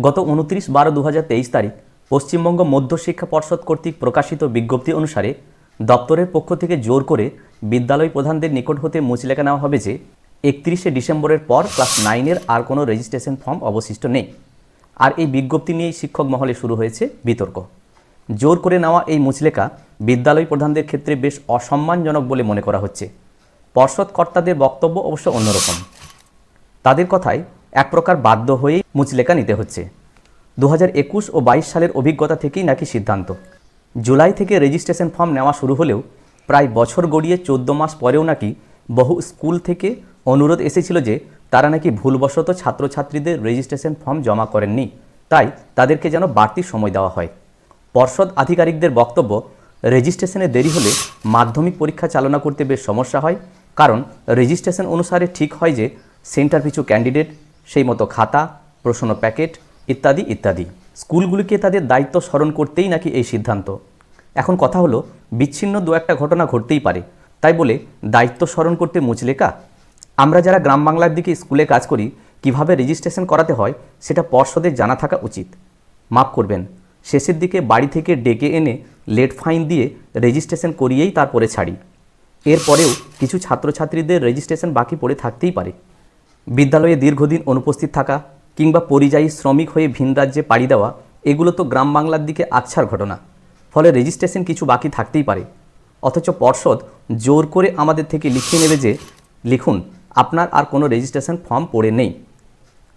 গত উনত্রিশ বারো দু তারিখ পশ্চিমবঙ্গ মধ্যশিক্ষা পর্ষদ কর্তৃক প্রকাশিত বিজ্ঞপ্তি অনুসারে দপ্তরের পক্ষ থেকে জোর করে বিদ্যালয় প্রধানদের নিকট হতে মুচলেখা নেওয়া হবে যে, একত্রিশে ডিসেম্বরের পর ক্লাস নাইনের আর কোনো রেজিস্ট্রেশন ফর্ম অবশিষ্ট নেই। আর এই বিজ্ঞপ্তি নিয়েই শিক্ষক মহলে শুরু হয়েছে বিতর্ক। জোর করে নেওয়া এই মুচলেখা বিদ্যালয় প্রধানদের ক্ষেত্রে বেশ অসম্মানজনক বলে মনে করা হচ্ছে। পর্ষদ কর্তাদের বক্তব্য অবশ্য অন্যরকম। তাদের কথায় এক প্রকার বাধ্য হয়েই মুচলেখা নিতে হচ্ছে। দু একুশ ও বাইশ সালের অভিজ্ঞতা থেকেই নাকি সিদ্ধান্ত। জুলাই থেকে রেজিস্ট্রেশন ফর্ম নেওয়া শুরু হলেও প্রায় বছর গড়িয়ে চোদ্দ মাস পরেও নাকি বহু স্কুল থেকে অনুরোধ এসেছিল যে তারা নাকি ভুলবশত ছাত্রছাত্রীদের রেজিস্ট্রেশন ফর্ম জমা করেননি। তাই তাদেরকে যেন বাড়তি সময় দেওয়া হয়। পর্ষদ আধিকারিকদের বক্তব্য, রেজিস্ট্রেশনে দেরি হলে মাধ্যমিক পরীক্ষা চালনা করতে বেশ সমস্যা হয়, কারণ রেজিস্ট্রেশন অনুসারে ঠিক হয় যে সেন্টার পিছু ক্যান্ডিডেট সেই মতো খাতা, প্রশ্ন প্যাকেট ইত্যাদি ইত্যাদি। স্কুলগুলিকে তাদের দায়িত্ব স্মরণ করতেই নাকি এই সিদ্ধান্ত? এখন কথা হলো, বিচ্ছিন্ন দু একটা ঘটনা ঘটতেই পারে। তাই বলে, দায়িত্ব স্মরণ করতে মুচলেকা আমরা যারা গ্রাম বাংলার দিকে স্কুলে কাজ করি, কীভাবে রেজিস্ট্রেশন করাতে হয়, সেটা পর্ষদের জানা থাকা উচিত। মাফ করবেন, শেষের দিকে বাড়ি থেকে ডেকে এনে লেট ফাইন দিয়ে রেজিস্ট্রেশন করিয়েই তারপরে ছাড়ি। এরপরেও কিছু ছাত্রছাত্রীদের রেজিস্ট্রেশন বাকি পড়ে থাকতেই পারে। বিদ্যালয়ে দীর্ঘদিন অনুপস্থিত থাকা কিংবা পরিযায়ী শ্রমিক হয়ে ভিন রাজ্যে পাড়ি দেওয়া, এগুলো তো গ্রাম বাংলার দিকে আচ্ছার ঘটনা। ফলে রেজিস্ট্রেশন কিছু বাকি থাকতেই পারে। অথচ পর্ষদ জোর করে আমাদের থেকে লিখিয়ে নেবে যে, লিখুন, আপনার আর কোনো রেজিস্ট্রেশন ফর্ম পড়ে নেই।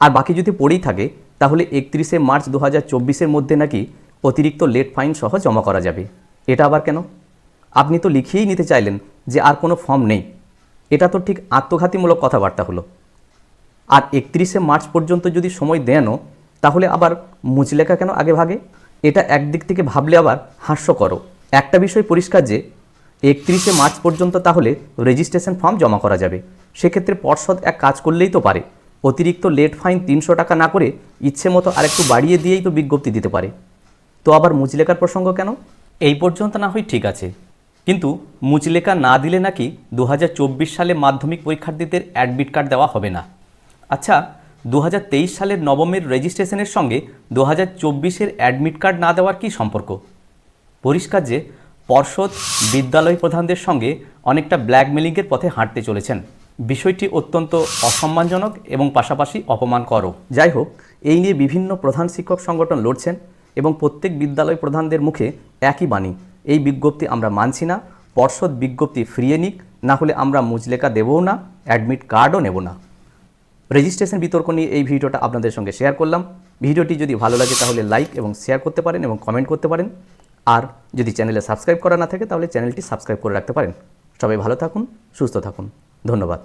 আর বাকি যদি পড়েই থাকে, তাহলে একত্রিশে মার্চ দু হাজার মধ্যে নাকি অতিরিক্ত লেট ফাইন সহ জমা করা যাবে। এটা আবার কেন? আপনি তো লিখিয়েই নিতে চাইলেন যে আর কোনো ফর্ম নেই। এটা তো ঠিক আত্মঘাতীমূলক কথাবার্তা হলো। আর একত্রিশে মার্চ পর্যন্ত যদি সময় দেনও তাহলে আবার মুচলেখা কেন আগে ভাগে? এটা একদিক থেকে ভাবলে আবার হাস্যকরও একটা বিষয় পরিষ্কার যে, একত্রিশে মার্চ পর্যন্ত তাহলে রেজিস্ট্রেশন ফর্ম জমা করা যাবে। সেক্ষেত্রে পর্ষদ এক কাজ করলেই তো পারে। অতিরিক্ত লেট ফাইন তিনশো টাকা না করে ইচ্ছে মতো আরেকটু বাড়িয়ে দিয়েই তো বিজ্ঞপ্তি দিতে পারে। তো আবার মুচলেখার প্রসঙ্গ কেন? এই পর্যন্ত না হয় ঠিক আছে। কিন্তু মুচলেখা না দিলে নাকি দু হাজার চব্বিশ সালে মাধ্যমিক পরীক্ষার্থীদের অ্যাডমিট কার্ড দেওয়া হবে না। আচ্ছা দু হাজার তেইশ সালের নবমের রেজিস্ট্রেশনের সঙ্গে দু হাজার অ্যাডমিট কার্ড না দেওয়ার কী সম্পর্ক? পরিষ্কার যে পর্ষদ বিদ্যালয় প্রধানদের সঙ্গে অনেকটা ব্ল্যাকমেলিংয়ের পথে হাঁটতে চলেছেন। বিষয়টি অত্যন্ত অসম্মানজনক এবং পাশাপাশি অপমানকরও। যাই হোক, এই নিয়ে বিভিন্ন প্রধান শিক্ষক সংগঠন লড়ছেন এবং প্রত্যেক বিদ্যালয় প্রধানদের মুখে একই বাণী, এই বিজ্ঞপ্তি আমরা মানছি না, পর্ষদ বিজ্ঞপ্তি ফিরিয়ে নিক, না হলে আমরা মুচলেখা দেবও না, অ্যাডমিট কার্ডও নেব না। রেজিস্ট্রেশন বিতর্ক নিয়ে এই ভিডিওটা আপনাদের সঙ্গে শেয়ার করলাম। ভিডিওটি যদি ভালো লাগে তাহলে লাইক এবং শেয়ার করতে পারেন এবং কমেন্ট করতে পারেন। আর যদি চ্যানেলে সাবস্ক্রাইব করা না থাকে তাহলে চ্যানেলটি সাবস্ক্রাইব করে রাখতে পারেন। সবাই ভালো থাকুন, সুস্থ থাকুন। ধন্যবাদ।